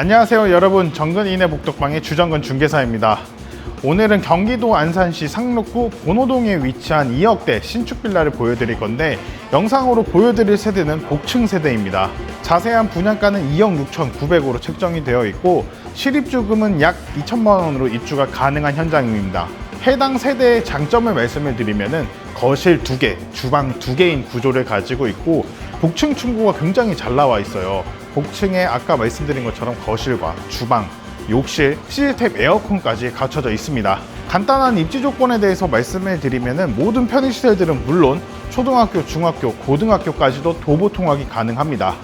안녕하세요 여러분. 정근인의 복덕방의 주정근 중개사입니다. 오늘은 경기도 안산시 상록구 본호동에 위치한 2억대 신축 빌라를 보여드릴 건데 영상으로 보여드릴 세대는 복층 세대입니다. 자세한 분양가는 2억 6,900으로 책정이 되어 있고 실입주금은 약 2천만 원으로 입주가 가능한 현장입니다. 해당 세대의 장점을 말씀을 드리면은 거실 두 개, 주방 두 개인 구조를 가지고 있고 복층 층고가 굉장히 잘 나와 있어요. 복층에 아까 말씀드린 것처럼 거실과 주방, 욕실, 시스템 에어컨까지 갖춰져 있습니다. 간단한 입지 조건에 대해서 말씀을 드리면은 모든 편의시설들은 물론 초등학교, 중학교, 고등학교까지도 도보 통학이 가능합니다.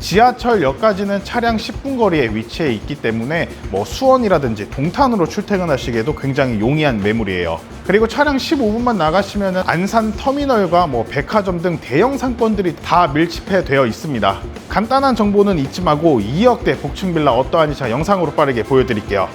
지하철역까지는 차량 10분 거리에 위치해 있기 때문에 뭐 수원이라든지 동탄으로 출퇴근하시기에도 굉장히 용이한 매물이에요. 그리고 차량 15분만 나가시면 안산 터미널과 뭐 백화점 등 대형 상권들이 다 밀집해 되어 있습니다. 간단한 정보는 잊지 말고 2억대 복층빌라 어떠한지 자 영상으로 빠르게 보여드릴게요.